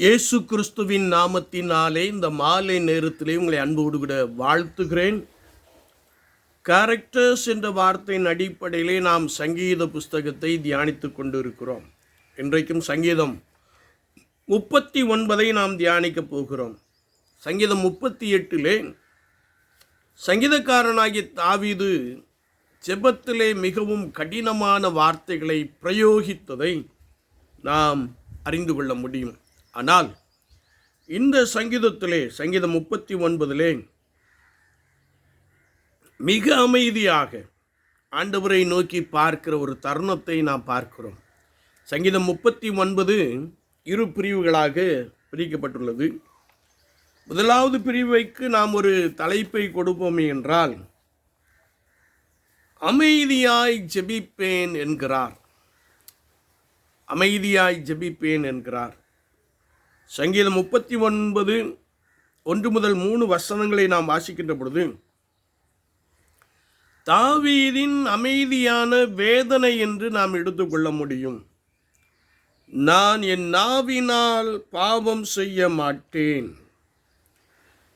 இயேசு கிறிஸ்துவின் நாமத்தினாலே இந்த மாலை நேரத்திலே உங்களை அன்போடு கூட வாழ்த்துகிறேன். கேரக்டர்ஸ் என்ற வார்த்தையின் அடிப்படையிலே நாம் சங்கீத புஸ்தகத்தை தியானித்து கொண்டிருக்கிறோம். இன்றைக்கும் சங்கீதம் முப்பத்தி ஒன்பதை நாம் தியானிக்கப் போகிறோம். சங்கீதம் முப்பத்தி எட்டிலே சங்கீதக்காரனாகிய தாவிது செபத்திலே மிகவும் கடினமான வார்த்தைகளை பிரயோகித்ததை நாம் அறிந்து கொள்ள முடியும். ஆனால் இந்த சங்கீதத்திலே சங்கீதம் முப்பத்தி ஒன்பதிலே மிக அமைதியாக ஆண்டவரை நோக்கி பார்க்கிற ஒரு தருணத்தை நாம் பார்க்கிறோம். சங்கீதம் முப்பத்தி ஒன்பது இரு பிரிவுகளாக பிரிக்கப்பட்டுள்ளது. முதலாவது பிரிவைக்கு நாம் ஒரு தலைப்பை கொடுப்போமே என்றால் அமைதியாய் ஜெபிப்பேன் என்கிறார். அமைதியாய் ஜெபிப்பேன் என்கிறார். சங்கீதம் முப்பத்தி ஒன்பது ஒன்று முதல் மூணு வசனங்களை நாம் வாசிக்கின்ற பொழுது தாவீதின் அமைதியான வேதனை என்று நாம் எடுத்துக்கொள்ள முடியும். நான் என் நாவினால் பாவம் செய்ய மாட்டேன்.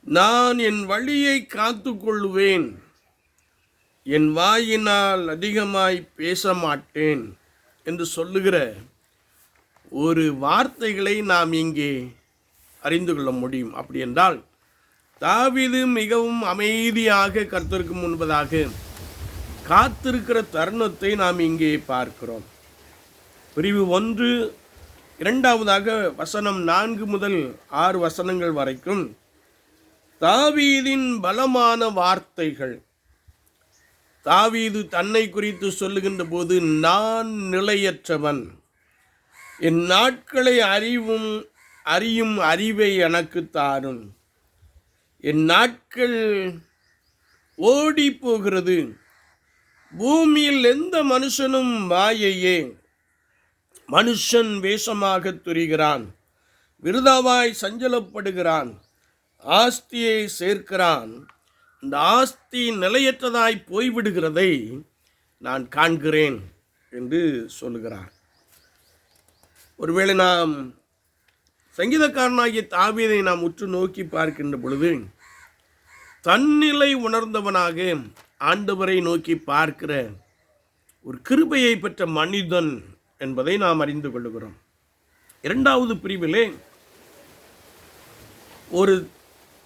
நான் என் வழியை காத்துக்கொள்வேன் என் வாயினால் அதிகமாய் பேச மாட்டேன் என்று சொல்லுகிற ஒரு வார்த்தைகளை நாம் இங்கே அறிந்து கொள்ள முடியும். அப்படி என்றால் தாவீது மிகவும் அமைதியாக கர்த்தருக்கு முன்பதாக காத்திருக்கிற தருணத்தை நாம் இங்கே பார்க்கிறோம். பிரிவு ஒன்று இரண்டாவதாக வசனம் நான்கு முதல் ஆறு வசனங்கள் வரைக்கும் தாவீதின் பலமான வார்த்தைகள். தாவீது தன்னை குறித்து சொல்லுகின்ற போது நான் நிலையற்றவன். என் நாட்களை அறிவும் அறியும் அறிவை எனக்கு தாரும். என் நாட்கள் ஓடி போகிறது பூமியில் எந்த மனுஷனும் மாயையே மனுஷன் வேஷமாக துரிகிறான். விருதாவாய் சஞ்சலப்படுகிறான். ஆஸ்தியை சேர்க்கிறான். இந்த ஆஸ்தி நிலையற்றதாய் போய்விடுகிறதை நான் காண்கிறேன் என்று சொல்லுகிறார். ஒருவேளை நாம் சங்கீதக்காரனாகிய தாவீதை நாம் உற்று நோக்கி பார்க்கின்ற பொழுது தன்னிலை உணர்ந்தவனாக ஆண்டவரை நோக்கி பார்க்கிற ஒரு கிருபையை பெற்ற மனிதன் என்பதை நாம் அறிந்து கொள்ளுகிறோம். இரண்டாவது பிரிவிலே ஒரு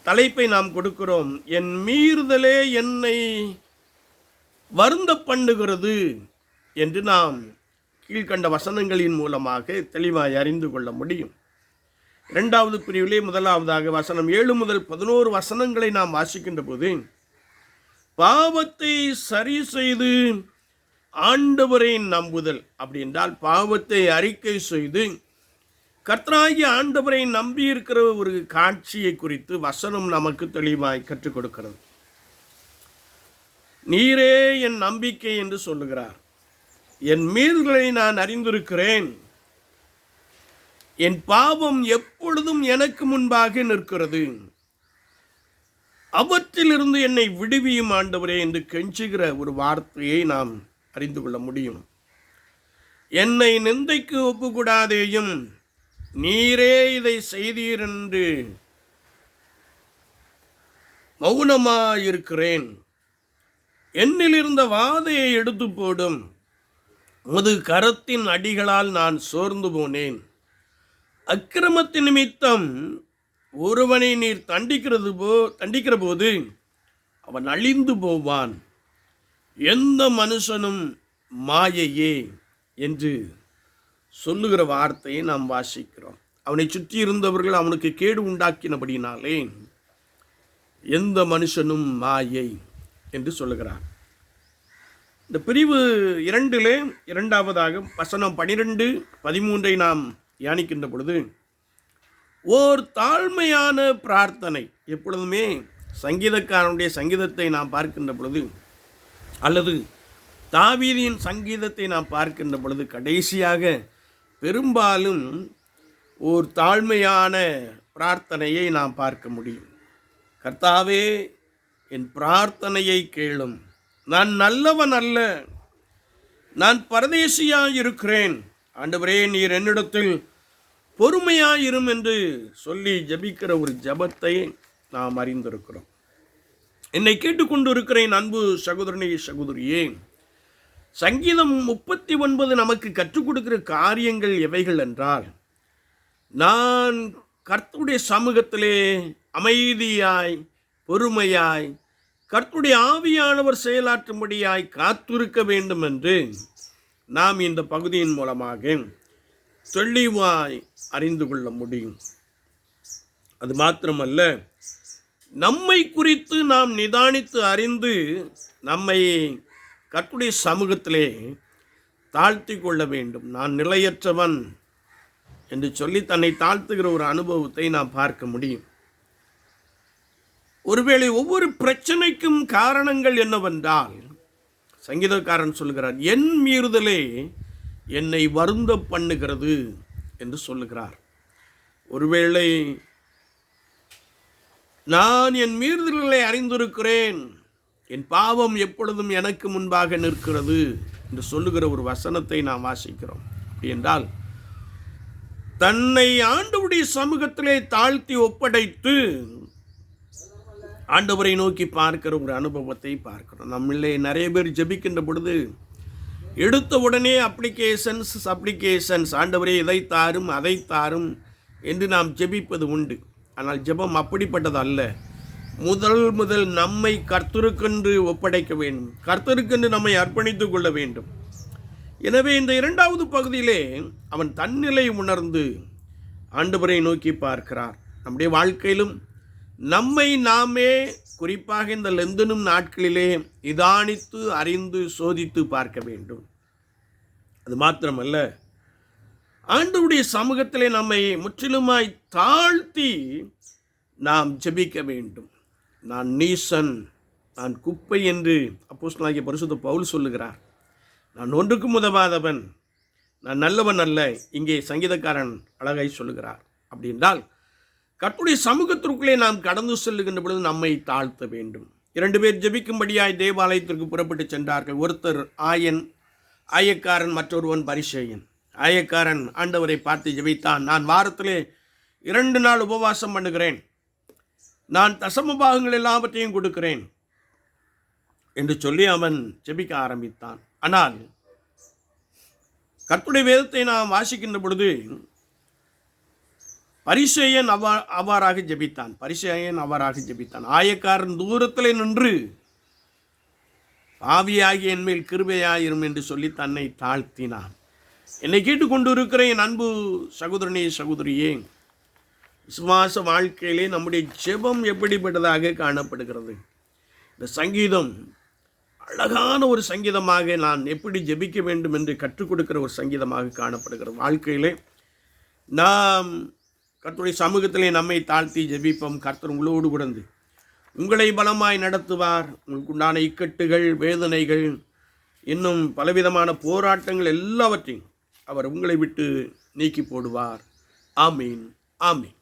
தலைப்பை நாம் கொடுக்கிறோம். என் மீறுதலே என்னை வருந்த பண்ணுகிறது என்று நாம் கீழ்கண்ட வசனங்களின் மூலமாக தெளிவாய் அறிந்து கொள்ள முடியும். இரண்டாவது பிரிவிலே முதலாவதாக வசனம் ஏழு முதல் பதினோரு வசனங்களை நாம் வாசிக்கின்ற போது பாவத்தை சரி செய்து ஆண்டவரை நம்புதல் அப்படி என்றால் பாவத்தை அறிக்கை செய்து கர்த்தராகிய ஆண்டவரை நம்பியிருக்கிற ஒரு காட்சியை குறித்து வசனம் நமக்கு தெளிவாய் கற்றுக் கொடுக்கிறது. நீரே என் நம்பிக்கை என்று சொல்லுகிறார். என் மீறுகளை நான் அறிந்திருக்கிறேன். என் பாவம் எப்பொழுதும் எனக்கு முன்பாக நிற்கிறது. அவற்றிலிருந்து என்னை விடுவியும் ஆண்டவரே என்று கெஞ்சுகிற ஒரு வார்த்தையை நாம் அறிந்து கொள்ள முடியும். என்னை நிந்தைக்கு ஒப்புக்கூடாதேயும் நீரே இதை செய்தீர் என்று மௌனமாயிருக்கிறேன். என்னிலிருந்த வாதையை எடுத்து போடும். உமது கரத்தின் அடிகளால் நான் சோர்ந்து போனேன். அக்கிரமத்தின் நிமித்தம் ஒருவனை நீர் தண்டிக்கிறது போ தண்டிக்கிற போது அவன் அழிந்து போவான். எந்த மனுஷனும் மாயையே என்று சொல்லுகிற வார்த்தையை நாம் வாசிக்கிறோம். அவனை சுற்றி இருந்தவர்கள் அவனுக்கு கேடு உண்டாக்கினபடினாலே எந்த மனுஷனும் மாயை என்று சொல்லுகிறான் இந்த பிரிவு இரண்டிலே இரண்டாவதாக வசனம் பனிரெண்டு பதிமூன்றை நாம் தியானிக்கின்ற பொழுது ஓர் தாழ்மையான பிரார்த்தனை எப்பொழுதுமே சங்கீதக்காரனுடைய சங்கீதத்தை நாம் பார்க்கின்ற பொழுது அல்லது தாவீதியின் சங்கீதத்தை நாம் பார்க்கின்ற பொழுது கடைசியாக பெரும்பாலும் ஓர் தாழ்மையான பிரார்த்தனையை நாம் பார்க்க முடியும். கர்த்தாவே என் பிரார்த்தனையை கேளும். நான் நல்லவன் அல்ல. நான் பரதேசியாக இருக்கிறேன் ஆண்டவரே நீர் என்னிடத்தில் பொறுமையாயிரும் என்று சொல்லி ஜெபிக்கிற ஒரு ஜெபத்தை நாம் அறிந்திருக்கிறோம். என்னை கேட்டுக்கொண்டு இருக்கிறேன் அன்பு சகோதரனே சகோதரியே. சங்கீதம் முப்பத்தி ஒன்பது நமக்கு கற்றுக் கொடுக்கிற காரியங்கள் எவைகள் என்றால் நான் கர்த்துடைய சமூகத்திலே அமைதியாய் பொறுமையாய் கர்த்துடைய ஆவியானவர் செயலாற்றும்படியாய் காத்திருக்க வேண்டும் என்று நாம் இந்த பகுதியின் மூலமாக தெளிவாய் அறிந்து கொள்ள முடியும். அது மாத்திரமல்ல நம்மை குறித்து நாம் நிதானித்து அறிந்து நம்மை கர்த்தருடைய சமூகத்திலே தாழ்த்தி கொள்ள வேண்டும். நான் நிலையற்றவன் என்று சொல்லி தன்னை தாழ்த்துகிற ஒரு அனுபவத்தை நாம் பார்க்க முடியும். ஒருவேளை ஒவ்வொரு பிரச்சனைக்கும் காரணங்கள் என்னவென்றால் சங்கீதக்காரன் சொல்கிறார் என் மீறுதலே என்னை வருந்த பண்ணுகிறது என்று சொல்லுகிறார். ஒருவேளை நான் என் மீறுதல்களை அறிந்திருக்கிறேன் என் பாவம் எப்பொழுதும் எனக்கு முன்பாக நிற்கிறது என்று சொல்லுகிற ஒரு வசனத்தை நாம் வாசிக்கிறோம். அப்படி என்றால் தன்னை ஆண்டவுடைய சமூகத்திலே தாழ்த்தி ஒப்படைத்து ஆண்டவரை நோக்கி பார்க்கிற ஒரு அனுபவத்தை பார்க்கிறோம். நம்மளே நிறைய பேர் ஜெபிக்கின்ற பொழுது எடுத்த உடனே அப்ளிகேஷன்ஸ் அப்ளிகேஷன்ஸ் ஆண்டவரே இதை தாரும் அதை தாரும் என்று நாம் ஜெபிப்பது உண்டு. ஆனால் ஜெபம் அப்படிப்பட்டது அல்ல. முதல் முதல் நம்மை கர்த்தருக்கென்று ஒப்படைக்க வேண்டும். கர்த்தருக்கென்று நம்மை அர்ப்பணித்து கொள்ள வேண்டும். எனவே இந்த இரண்டாவது பகுதியிலே அவன் தன்னிலை உணர்ந்து ஆண்டவரை நோக்கி பார்க்கிறார். நம்முடைய வாழ்க்கையிலும் நம்மை நாமே குறிப்பாக இந்த லெந்தனும் நாட்களிலே நிதானித்து அறிந்து சோதித்து பார்க்க வேண்டும். அது மாத்திரமல்ல ஆண்டவருடைய சமூகத்திலே நம்மை முற்றிலுமாய் தாழ்த்தி நாம் ஜெபிக்க வேண்டும். நான் நீசன் நான் குப்பை என்று அப்போஸ்தலனாகிய பரிசுத்த பவுல் சொல்லுகிறார். நான் ஒன்றுக்கும் உதவாதவன் நான் நல்லவன் அல்ல இங்கே சங்கீதக்காரன் அழகாய் சொல்லுகிறார். அப்படி என்றால் சமூகத்திற்குள்ளே நாம் கடந்து செல்லுகின்ற பொழுது நம்மை தாழ்த்த வேண்டும். இரண்டு பேர் ஜெபிக்கும்படியாய் தேவாலயத்திற்கு புறப்பட்டு சென்றார்கள். ஒருத்தர் ஆயன் ஆயக்காரன் மற்றொருவன் பரிசேயன். ஆயக்காரன் ஆண்டவரை பார்த்து ஜெபித்தான். நான் வாரத்திலே இரண்டு நாள் உபவாசம் பண்ணுகிறேன். நான் தசம பாகங்கள் எல்லாவற்றையும் கொடுக்கிறேன் என்று சொல்லி அவன் ஜெபிக்க ஆரம்பித்தான். ஆனால் கர்த்தருடைய வேதத்தை நாம் வாசிக்கின்ற பொழுது பரிசேயன் அவா அவ்வாறாக ஜெபித்தான். பரிசேயன் அவ்வாறாக ஜெபித்தான். ஆயக்காரன் தூரத்தில் நின்று ஆவியாகி என் மேல் கிருபையாயிரும் என்று சொல்லி தன்னை தாழ்த்தினான். என்னை கேட்டுக்கொண்டு இருக்கிற என் அன்பு சகோதரனே சகோதரியே விசுவாச வாழ்க்கையிலே நம்முடைய ஜெபம் எப்படிப்பட்டதாக காணப்படுகிறது? இந்த சங்கீதம் அழகான ஒரு சங்கீதமாக நான் எப்படி ஜெபிக்க வேண்டும் என்று கற்றுக் கொடுக்கிற ஒரு சங்கீதமாக காணப்படுகிறது. வாழ்க்கையிலே நாம் கர்த்தருடைய சமூகத்திலே நம்மை தாழ்த்தி ஜெபிப்போம். கர்த்தர் உங்களோடு கூடந்து. உங்களை பலமாய் நடத்துவார். உங்களுக்கு உண்டான இக்கட்டுகள் வேதனைகள் இன்னும் பலவிதமான போராட்டங்கள் எல்லாவற்றையும் அவர் உங்களை விட்டு நீக்கி போடுவார். ஆமீன். ஆமீன்.